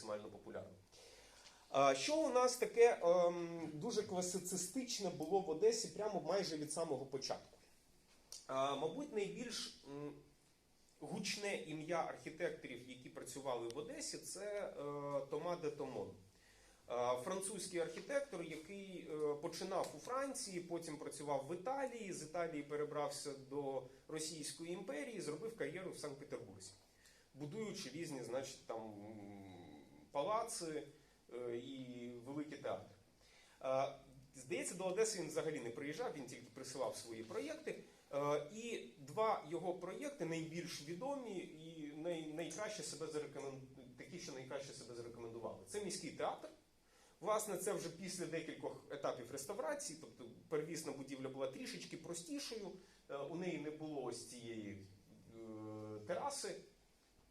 максимально популярним. Що у нас таке ем, дуже класицистичне було в Одесі прямо майже від самого початку? Мабуть, найбільш гучне ім'я архітекторів, які працювали в Одесі, це е, Тома де Томон. Французький архітектор, який е, починав у Франції, потім працював в Італії, з Італії перебрався до Російської імперії, зробив кар'єру в Санкт-Петербурзі, будуючи різні, значить, там палаци е, і великі театри. Е, Здається, до Одеси він взагалі не приїжджав, він тільки присилав свої проєкти. Е, І два його проєкти найбільш відомі і найкраще себе зарекомендували, такі, що найкраще себе зарекомендували. Це міський театр. Власне, це вже після декількох етапів реставрації, тобто первісна будівля була трішечки простішою, у неї не було ось цієї тераси,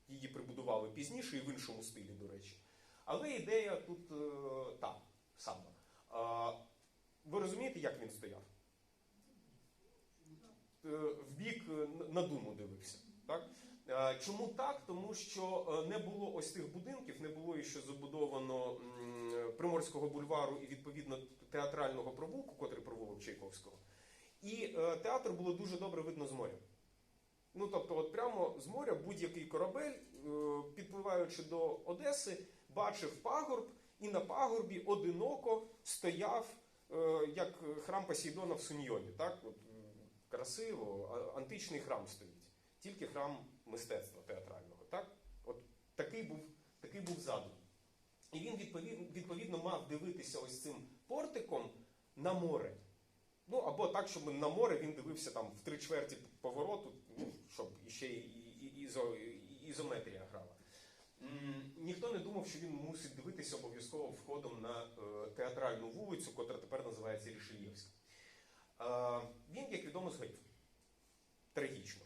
її прибудували пізніше і в іншому стилі, до речі. Але ідея тут е, та сама. Ви розумієте, як він стояв? Е, В бік е, на думу дивився. Так? Чому так? Тому що не було ось тих будинків, не було ще забудовано Приморського бульвару і відповідно театрального провулку, котрий провулок Чайковського. І театр було дуже добре видно з моря. Ну, тобто, от прямо з моря будь-який корабель, підпливаючи до Одеси, бачив пагорб, і на пагорбі одиноко стояв е, як храм Посейдона в Суньйоні. Так? От, красиво, античний храм стоїть. Тільки храм мистецтва театрального. Так? От такий був, такий був задум. І він відповідно, відповідно мав дивитися ось цим портиком на море. Ну або так, щоб на море він дивився там в три чверті повороту, ну, щоб ще і, і, і, ізо, і ізометрія Ніхто не думав, що він мусить дивитися обов'язково входом на е, театральну вулицю, котра тепер називається Рішельєвська. Е, він, як відомо, згорів. Трагічно.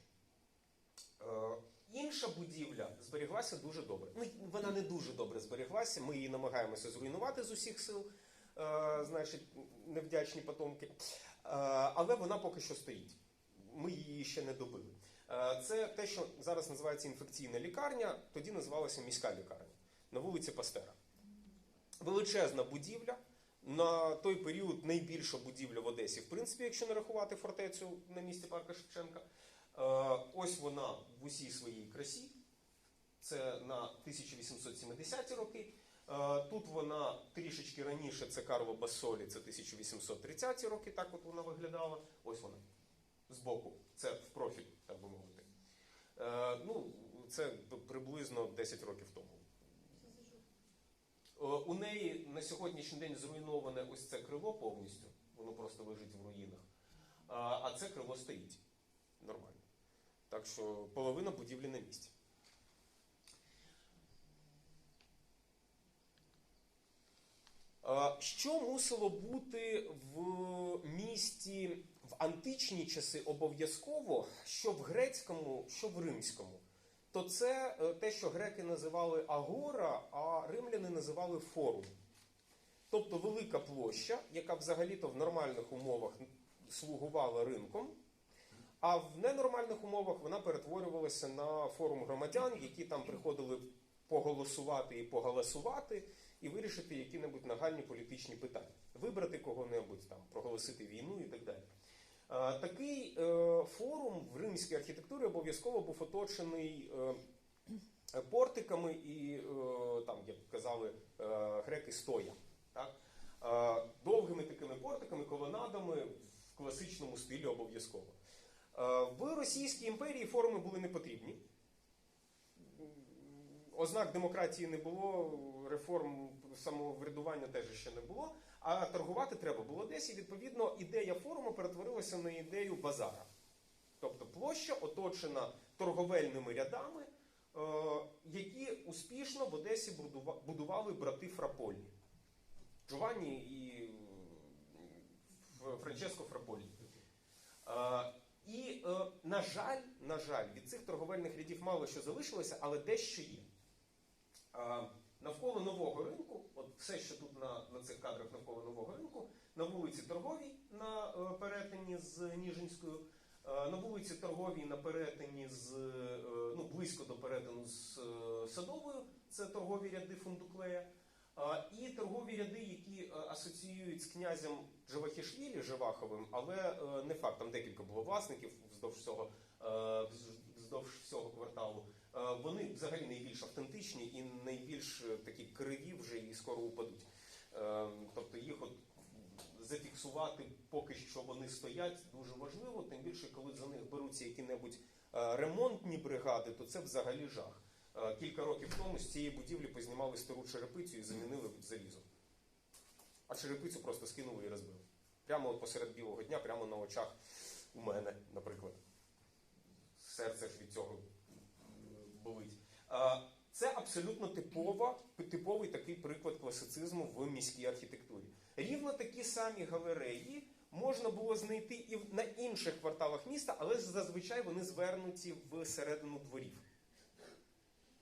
Е, Інша будівля зберіглася дуже добре. Ну, вона не дуже добре зберіглася. Ми її намагаємося зруйнувати з усіх сил, значить, невдячні потомки. Але вона поки що стоїть. Ми її ще не добили. Е, це те, що зараз називається інфекційна лікарня, тоді називалася міська лікарня на вулиці Пастера. Величезна будівля. На той період найбільша будівля в Одесі, в принципі, якщо не рахувати фортецю на місці парка Шевченка. Е, Ось вона в усій своїй красі. Це на 1870-ті роки. Е, Тут вона трішечки раніше, це Карло Басолі, це 1830-ті роки, так от вона виглядала. Ось вона. Збоку. Це в профіль, так би мовити. Е, Ну, це приблизно 10 років тому. Е, У неї на сьогоднішній день зруйноване ось це крило повністю, воно просто лежить в руїнах. А, а це крило стоїть нормально. Так що половина будівлі на місці. Що мусило бути в місті в античні часи обов'язково, що в грецькому, що в римському? то це е, те, що греки називали агора, а римляни називали форум. Тобто велика площа, яка взагалі-то в нормальних умовах слугувала ринком, а в ненормальних умовах вона перетворювалася на форум громадян, які там приходили поголосувати і погаласувати, і вирішити які-небудь нагальні політичні питання, вибрати кого-небудь там, проголосити війну і так далі. Е, Такий е, форум в римській архітектурі обов'язково був оточений е, портиками і, е, там, як казали е, греки, стоя. Так? Е, Довгими такими портиками, колонадами в класичному стилі обов'язково. Е, В Російській імперії форуми були не потрібні. Ознак демократії не було, реформ самоврядування теж ще не було. А торгувати треба було десь, і відповідно ідея форуму перетворилася на ідею базара. Тобто площа оточена торговельними рядами, е, які успішно в Одесі будували брати Фраполі. Джованні і Франческо Фраполі. Е, І, е, на жаль, на жаль, від цих торговельних рядів мало що залишилося, але дещо є. Навколо нового ринку, от все, що тут на, на цих кадрах навколо нового ринку, на вулиці Торговій на е, перетині з Ніжинською, е, на вулиці Торговій на перетині з е, ну, близько до перетину з Садовою, це торгові ряди фундуклея, і торгові ряди, які асоціюють з князем Живахішвілі Живаховим, але не факт, там декілька було власників вздовж всього, вздовж всього кварталу. Е, Вони взагалі найбільш автентичні і найбільш е, такі криві вже і скоро упадуть. Е, Тобто їх от зафіксувати поки що вони стоять дуже важливо, тим більше, коли за них беруться які-небудь ремонтні бригади, то це взагалі жах. Кілька років тому з цієї будівлі познімали стару черепицю і замінили під залізо. А черепицю просто скинули і розбили. Прямо от посеред білого дня, прямо на очах у мене, наприклад. Серце ж від цього болить. Е, Це абсолютно типова, типовий такий приклад класицизму в міській архітектурі. Рівно такі самі галереї можна було знайти і на інших кварталах міста, але зазвичай вони звернуті в середину дворів.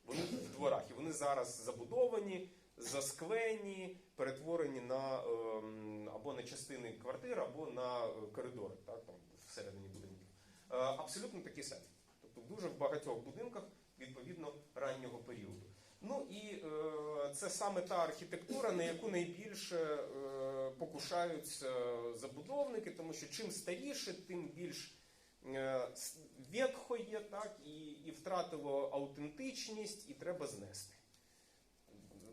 Вони в дворах, і вони зараз забудовані, засклені, перетворені на ем, або на частини квартир, або на е, коридори, так, там, всередині будинків. Е, абсолютно такі самі. Тобто дуже в багатьох будинках відповідно раннього періоду. Ну і е, це саме та архітектура, на яку найбільше е, покушаються забудовники, тому що чим старіше, тим більш е, с- ветхоє, так, і, і втратило аутентичність, і треба знести.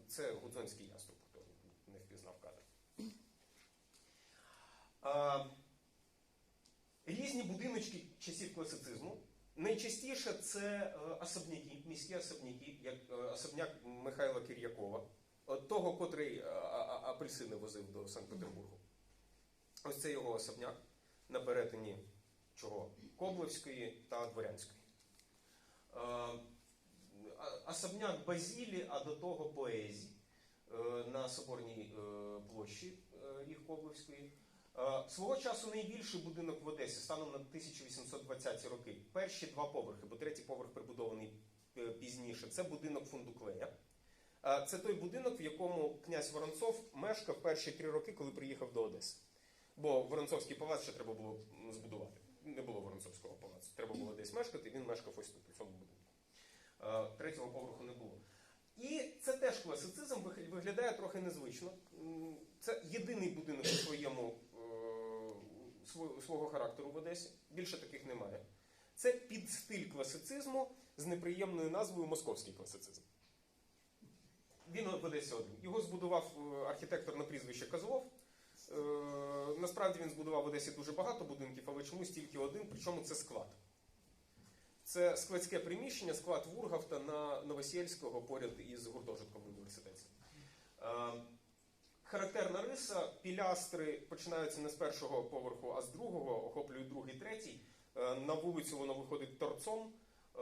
Це гудзонський яструб, хто не впізнав кадр. Різні будиночки часів класицизму. Найчастіше це е, особняки, міські особняки, як е, особняк Михайла Кир'якова, от того, котрий е, апельсини возив до Санкт-Петербургу. Ось це його особняк на перетині чого? Коблевської та Дворянської. Е, Особняк Базілі, а до того поезії е, на Соборній е, площі е, їх Коблевської. Е, Свого часу найбільший будинок в Одесі станом на 1820-ті роки. Перші два поверхи, бо третій поверх прибудований е, пізніше. Це будинок Фундуклея. Е, Це той будинок, в якому князь Воронцов мешкав перші три роки, коли приїхав до Одеси. Бо Воронцовський палац ще треба було збудувати. Не було Воронцовського палацу. Треба було десь мешкати, він мешкав ось тут, у цьому будинку. Третього поверху не було. І це теж класицизм виглядає трохи незвично. Це єдиний будинок у своєму е, свого характеру в Одесі. Більше таких немає. Це під стиль класицизму з неприємною назвою Московський класицизм. Він в Одесі один. Його збудував е, архітектор на прізвище Козлов. Е, Насправді він збудував в Одесі дуже багато будинків, але чомусь тільки один, причому це склад. Це складське приміщення, склад Вургавта на Новосєльського поряд із гуртожитком в університеті. Е, Характерна риса, пілястри починаються не з першого поверху, а з другого, охоплюють другий, третій. Е, На вулицю воно виходить торцом. Е,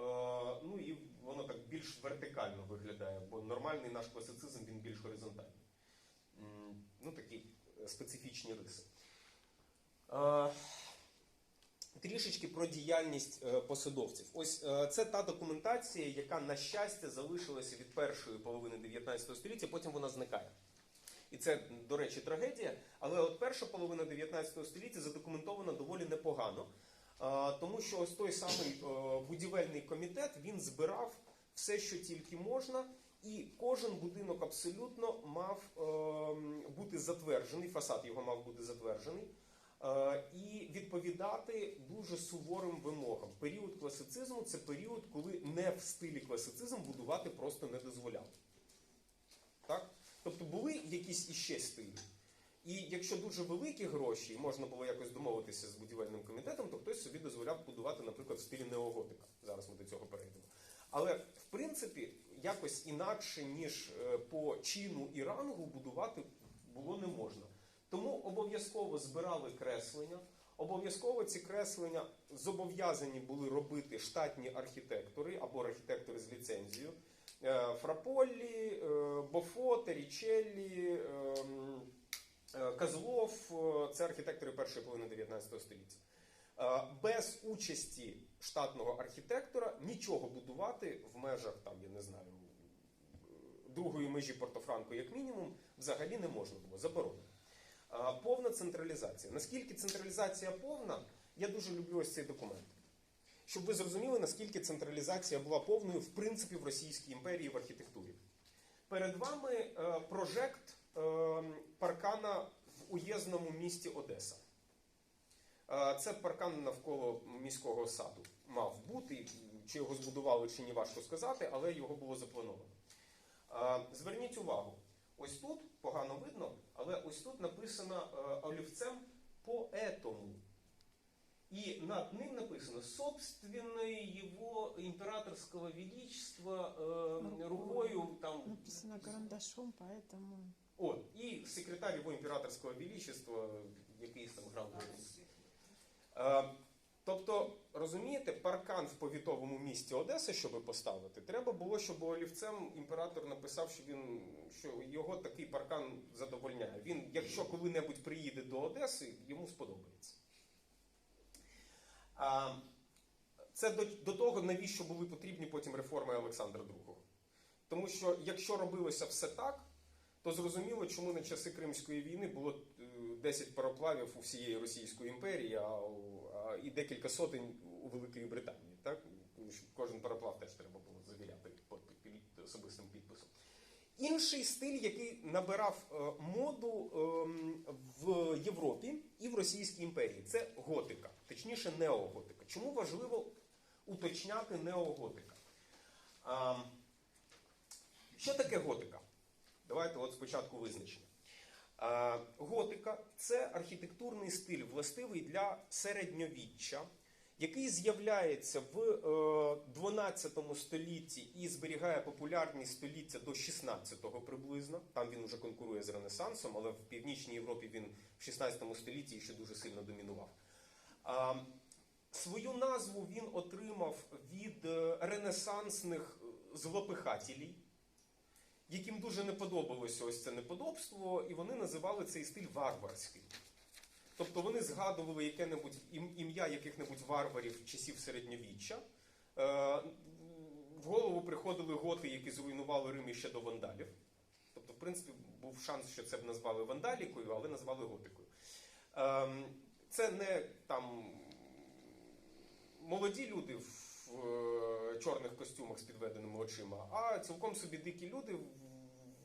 Ну і воно так більш вертикально виглядає, бо нормальний наш класицизм він більш горизонтальний. Ну, такі специфічні риси. Е, Трішечки про діяльність е, посадовців. Ось е, це та документація, яка, на щастя, залишилася від першої половини 19 століття, потім вона зникає. І це, до речі, трагедія. Але от перша половина 19 століття задокументована доволі непогано, а, тому що ось той самий е, будівельний комітет він збирав все, що тільки можна, і кожен будинок абсолютно мав ем, бути затверджений, фасад його мав бути затверджений. Е, І відповідати дуже суворим вимогам. Період класицизму це період, коли не в стилі класицизм будувати просто не дозволяли. Так? Тобто були якісь іще стилі. І якщо дуже великі гроші, і можна було якось домовитися з будівельним комітетом, то хтось собі дозволяв будувати, наприклад, в стилі неоготика. Зараз ми до цього перейдемо. Але в принципі якось інакше, ніж е, по чину і рангу будувати було не можна. Тому обов'язково збирали креслення. Обов'язково ці креслення зобов'язані були робити штатні архітектори або архітектори з ліцензією. Е, Фраполі, е, Бофо, Терічеллі, ем, е, Козлов це архітектори першої половини 19 століття. Без участі штатного архітектора нічого будувати в межах там, я не знаю, другої межі Портофранко, як мінімум, взагалі не можна було. Заборонено. Е, Повна централізація. Наскільки централізація повна, я дуже люблю ось цей документ. Щоб ви зрозуміли, наскільки централізація була повною, в принципі, в Російській імперії в архітектурі. перед вами е, прожект е, паркана в уєзному місті Одеса. Це паркан навколо міського саду мав бути. Чи його збудували, чи ні, важко сказати, але його було заплановано. Зверніть увагу, ось тут погано видно, але ось тут написано е, олівцем поетому. И над ним написано собственное его императорского величества э, рукою там Написано карандашом, поэтому... От, і секретар його імператорського величества, якийсь там грав. Е, тобто, розумієте, паркан в повітовому місті Одеси, щоб поставити, треба було, щоб олівцем імператор написав, що він що його такий паркан задовольняє. Він, якщо коли-небудь приїде до Одеси, йому сподобається. А, це до, до того, навіщо були потрібні потім реформи Олександра II. Тому що якщо робилося все так, то зрозуміло, чому на часи Кримської війни було е, 10 пароплавів у всієї Російської імперії, а, у- і декілька сотень у Великої Британії. Так? Тому що кожен пароплав теж треба було завіряти під, особистим підписом. Інший стиль, який набирав е, моду ем, в Європі і в Російській імперії, це готика, точніше неоготика. Чому важливо уточняти неоготика? А, що таке готика? Давайте от спочатку визначення. А, Готика це архітектурний стиль, властивий для середньовіччя, який з'являється в е, 12 столітті і зберігає популярність століття до 16-го приблизно. Там він вже конкурує з Ренесансом, але в Північній Європі він в 16 столітті ще дуже сильно домінував. Свою назву він отримав від е, ренесансних е, злопихателів, яким дуже не подобалося ось це неподобство, і вони називали цей стиль варварський. Тобто вони згадували яке-небудь ім'я яких-небудь варварів часів середньовіччя. Е, В голову приходили готи, які зруйнували Рим ще до вандалів. Тобто, в принципі, був шанс, що це б назвали вандалікою, але назвали готикою. Ем, Це не там молоді люди в е, чорних костюмах з підведеними очима, а цілком собі дикі люди в,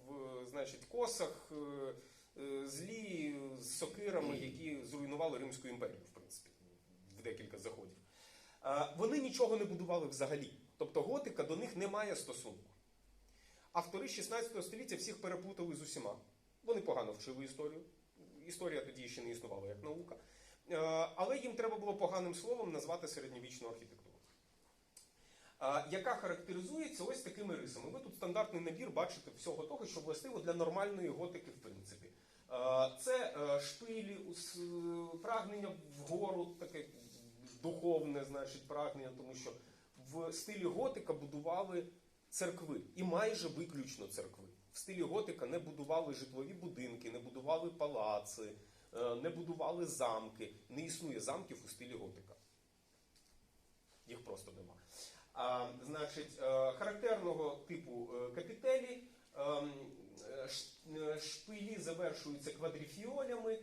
в значить, косах, е, е, злі з сокирами, які зруйнували Римську імперію, в принципі, в декілька заходів. Вони нічого не будували взагалі. Тобто готика до них не має стосунку. Автори 16 століття всіх переплутали з усіма. Вони погано вчили історію. Історія тоді ще не існувала як наука. Але їм треба було поганим словом назвати середньовічну архітектуру. Яка характеризується ось такими рисами. Ви тут стандартний набір бачите всього того, що властиво для нормальної готики, в принципі. Це е, шпилі, е, прагнення вгору, таке духовне, значить, прагнення, тому що в стилі готика будували церкви і майже виключно церкви. В стилі готика не будували житлові будинки, не будували палаци, е, не будували замки. Не існує замків у стилі готика. Їх просто нема. А, значить, е, характерного типу е, капітелі, е, шпилі завершуються квадріфіолями, е,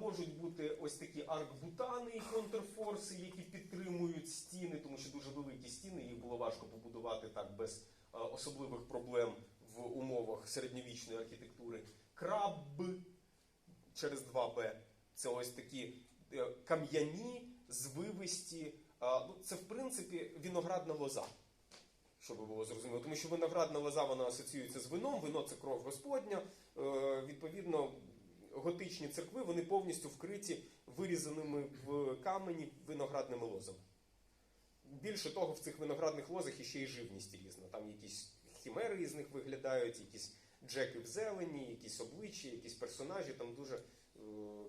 можуть бути ось такі аркбутани і контрфорси, які підтримують стіни, тому що дуже великі стіни, їх було важко побудувати так без особливих проблем в умовах середньовічної архітектури. Краб через 2Б. Це ось такі кам'яні, звивисті. Ну, це, в принципі, виноградна лоза. Щоб було зрозуміло. Тому що виноградна лоза вона асоціюється з вином, вино це кров Господня. Е, Відповідно, готичні церкви вони повністю вкриті вирізаними в камені виноградними лозами. Більше того, в цих виноградних лозах іще й живність різна. Там якісь хімери із них виглядають, якісь джеки в зелені, якісь обличчя, якісь персонажі. Там дуже, е,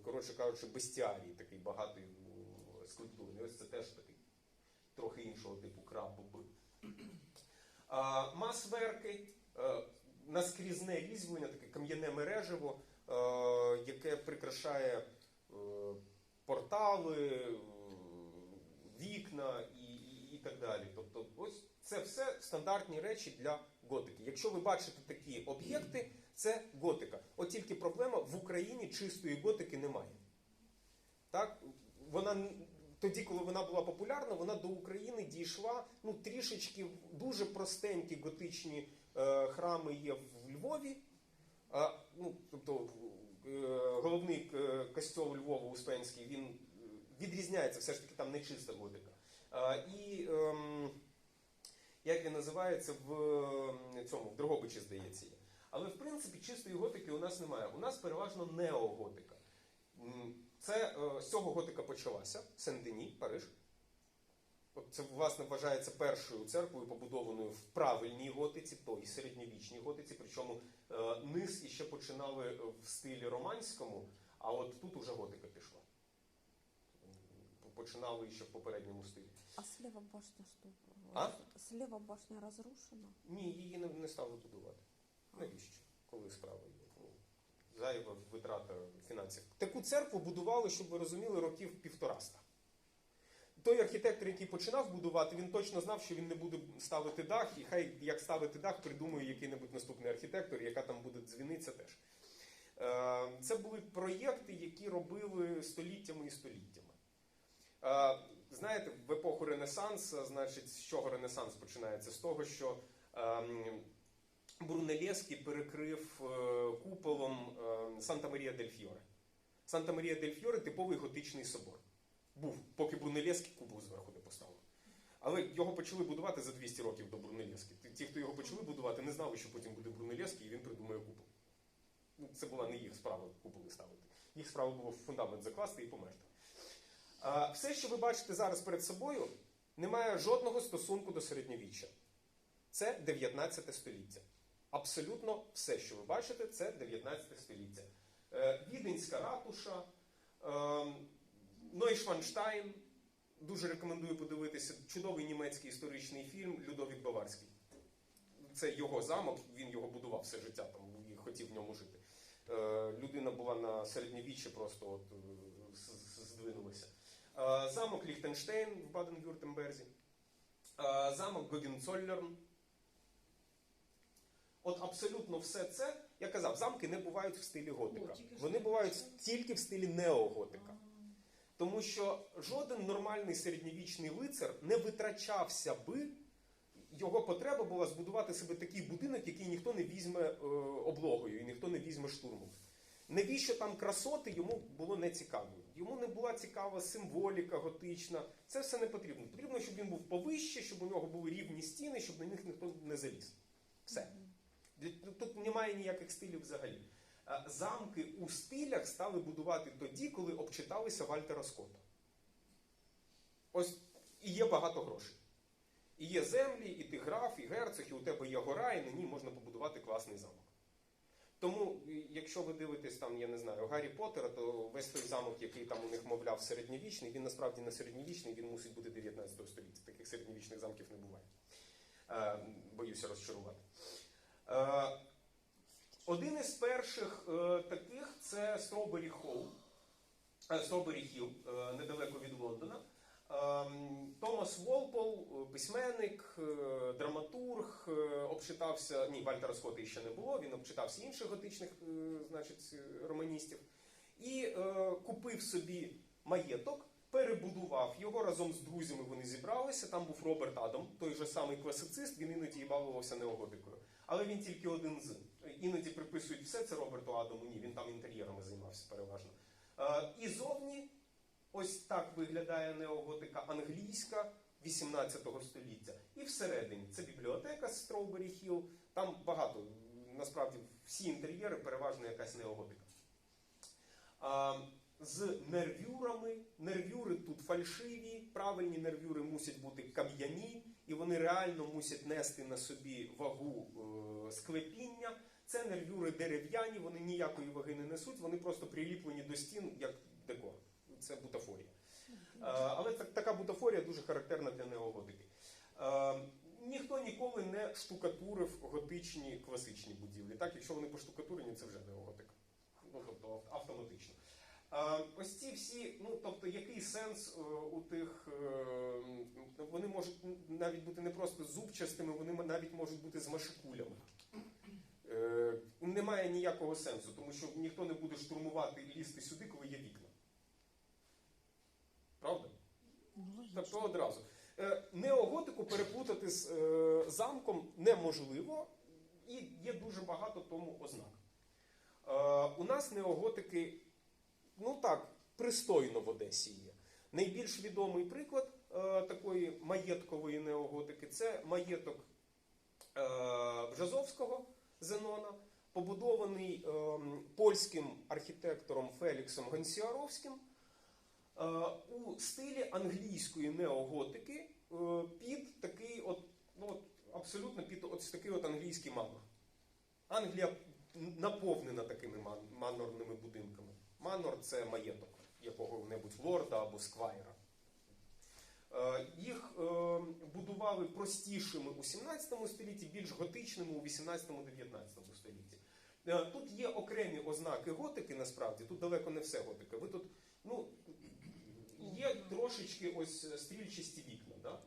коротше кажучи, бестіарій такий багатий е, скульптурний. Ось це теж трохи іншого типу краб був. Масверки, е, наскрізне різьблення, таке кам'яне мережево, е, яке прикрашає е, портали, вікна і, і, і так далі. Тобто, ось це все стандартні речі для готики. Якщо ви бачите такі об'єкти, це готика. От тільки проблема в Україні чистої готики немає. Так? Вона тоді, коли вона була популярна, вона до України дійшла ну, трішечки дуже простенькі готичні е, храми є в Львові. А, ну, тобто е, головний е, костьол Львова Успенський, він е, відрізняється, все ж таки там не чиста готика. А, і ем, як він називається в цьому в Дрогобичі, здається. Але в принципі чистої готики у нас немає. У нас переважно неоготика. Це е, з цього готика почалася Сен-Дені, Париж. От це власне вважається першою церквою, побудованою в правильній готиці, той середньовічній готиці. Причому е, низ іще починали е, в стилі романському, а от тут уже готика пішла. Починали ще в попередньому стилі. А слева башня что? А? Слева башня разрушена? Ні, її не, не стали будувати. Навіщо? Коли справа є? Зайва витрата фінансів. Таку церкву будували, щоб ви розуміли, років півтораста. Той архітектор, який починав будувати, він точно знав, що він не буде ставити дах, і хай як ставити дах, придумує який-небудь наступний архітектор, яка там буде дзвіниця теж. Е, Це були проєкти, які робили століттями і століттями. Е, Знаєте, в епоху Ренесанс, значить, з чого Ренесанс починається? З того, що ем, Брунелєскі перекрив е, куполом е, Санта Марія дель Фьоре. Санта Марія дель Фьоре типовий готичний собор. Був, поки Брунелєскі купол зверху не поставив. Але його почали будувати за 200 років до Брунелєскі. Ті- хто його почали будувати, не знали, що потім буде Брунелєскі, і він придумає купол. Ну, Це була не їх справа куполи ставити. Їх справа було фундамент закласти і померти. Все, що ви бачите зараз перед собою, не має жодного стосунку до середньовіччя. Це 19 століття. Абсолютно все, що ви бачите, це 19 століття. Е, Віденська ратуша, е, Нойшванштайн. Дуже рекомендую подивитися. Чудовий німецький історичний фільм Людовік Баварський. Це його замок, він його будував все життя там, і хотів в ньому жити. Е, Людина була на середньовіччі, просто от, здвинулася. Замок Ліхтенштейн в Баден-Вюртемберзі. Замок Гогенцоллерн. От абсолютно все це, я казав, замки не бувають в стилі готика. Вони бувають тільки в стилі неоготика. Тому що жоден нормальний середньовічний лицар не витрачався би. Його потреба була збудувати себе такий будинок, який ніхто не візьме е, облогою і ніхто не візьме штурмом. Навіщо там красоти йому було не цікаво. Йому не була цікава символіка готична. Це все не потрібно. Потрібно, щоб він був повище, щоб у нього були рівні стіни, щоб на них ніхто не заліз. Все. Для- Тут немає ніяких стилів взагалі. Е, Замки у стилях стали будувати тоді, коли обчиталися Вальтера Скотта. Ось і є багато грошей. І є землі, і ти граф, і герцог, і у тебе є гора, і на ній можна побудувати класний замок. Тому, якщо ви дивитесь там, я не знаю, Гаррі Поттера, то весь той замок, який там у них мовляв середньовічний, він насправді не середньовічний, він мусить бути 19 століття. Таких середньовічних замків не буває. Е, боюся розчарувати. Е, один із перших е, таких це Strawberry Hall, е, Strawberry Hill, недалеко від Лондона. Ем, Томас Волпол, письменник, драматург, обчитався. Ні, Вальтера Скотта ще не було. Він обчитався інших готичних значить, романістів і е, купив собі маєток, перебудував його разом з друзями. Вони зібралися. Там був Роберт Адам, той же самий класицист. Він іноді і бавився неогодикою. Але він тільки один з. Іноді приписують все це Роберту Адаму. Ні, він там інтер'єрами займався переважно. Е, і зовні ось так виглядає неоготика англійська 18 століття. І всередині це бібліотека Strawberry Hill. Там багато, насправді, всі інтер'єри переважно якась неоготика. З нервюрами. Нервюри тут фальшиві, правильні нервюри мусять бути кам'яні, і вони реально мусять нести на собі вагу е, склепіння. Це нервюри дерев'яні, вони ніякої ваги не несуть, вони просто приліплені до стін як декор. Це бутафорія. Е, але так, така бутафорія дуже характерна для неоготики. Е, ніхто ніколи не штукатурив готичні класичні будівлі. Так, якщо вони поштукатурені, це вже неоготика. Ну, тобто ав- автоматично. Е, ось ці всі, ну тобто, який сенс е, у тих, е, вони можуть навіть бути не просто зубчастими, вони навіть можуть бути з машикулями. Е, немає ніякого сенсу, тому що ніхто не буде штурмувати і лізти сюди, коли є вікна. Правда? Тобто одразу. Е, Неоготику переплутати з е, замком неможливо. І є дуже багато тому ознак. Е, у нас неоготики, ну так, пристойно в Одесі є. Найбільш відомий приклад е, такої маєткової неоготики це маєток е, Бжазовського Зенона, побудований е, польським архітектором Феліксом Гонсіаровським е, у стилі англійської неоготики е, під такий от, ну, от, абсолютно під ось такий от англійський манор. Англія наповнена такими манорними будинками. Манор це маєток якого-небудь лорда або сквайра. Е, Їх е, будували простішими у 17 столітті, більш готичними у 18-19 столітті. Е, Тут є окремі ознаки готики, насправді, тут далеко не все готика. Ви тут, ну, є трошечки ось стрільчасті вікна, да?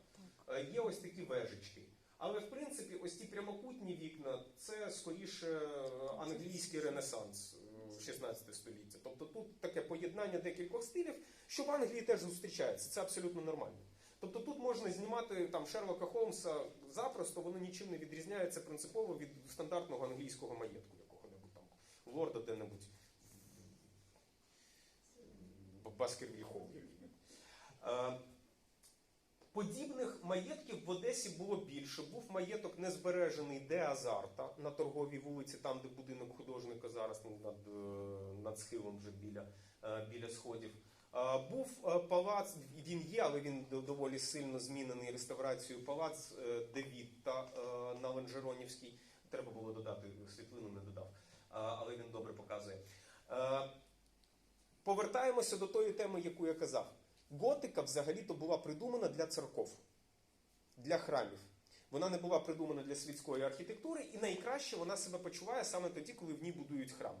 Є ось такі вежечки. Але в принципі, ось ті прямокутні вікна це скоріше англійський ренесанс 16 століття. Тобто тут таке поєднання декількох стилів, що в Англії теж зустрічається. Це абсолютно нормально. Тобто тут можна знімати там Шерлока Холмса запросто, воно нічим не відрізняється принципово від стандартного англійського маєтку якого-небудь там лорда де-небудь Баскервіль Холл. Подібних маєтків в Одесі було більше. Був маєток незбережений де Азарта на торговій вулиці, там, де будинок художника зараз ну, над, е, над схилом вже біля, е, біля сходів. Е, Був палац, він є, але він доволі сильно змінений реставрацією. Палац Девітта на Ланжеронівській. Треба було додати світлину, не додав, але він добре показує. Повертаємося до тої теми, яку я казав. Готика взагалі-то була придумана для церков, для храмів. Вона не була придумана для світської архітектури, і найкраще вона себе почуває саме тоді, коли в ній будують храми.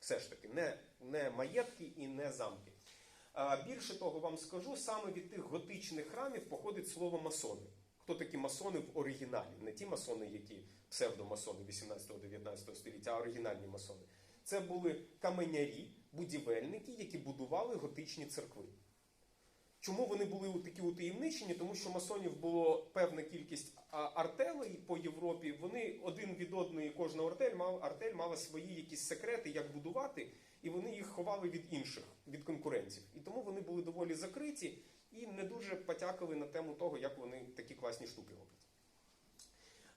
Все ж таки, не, не маєтки і не замки. А, більше того, вам скажу, саме від тих готичних храмів походить слово масони. Хто такі масони в оригіналі? Не ті масони, які псевдомасони 18-19 століття, а оригінальні масони. Це були каменярі, будівельники, які будували готичні церкви. Чому вони були такі утаємничені? Тому що масонів було певна кількість артелей по Європі. Вони один від одної, кожна артель мав артель мала свої якісь секрети, як будувати, і вони їх ховали від інших, від конкурентів. І тому вони були доволі закриті і не дуже потякали на тему того, як вони такі класні штуки роблять.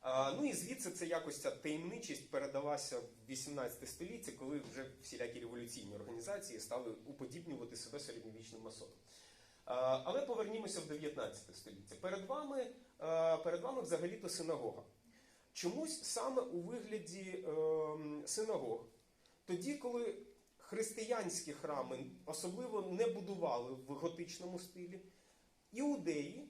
А, ну і звідси це якось ця таємничість передалася в 18 столітті, коли вже всілякі революційні організації стали уподібнювати себе середньовічним масоном. Але повернімося в 19 століття. Перед вами, перед вами взагалі-то синагога. Чомусь саме у вигляді ем, синагог, тоді, коли християнські храми особливо не будували в готичному стилі, іудеї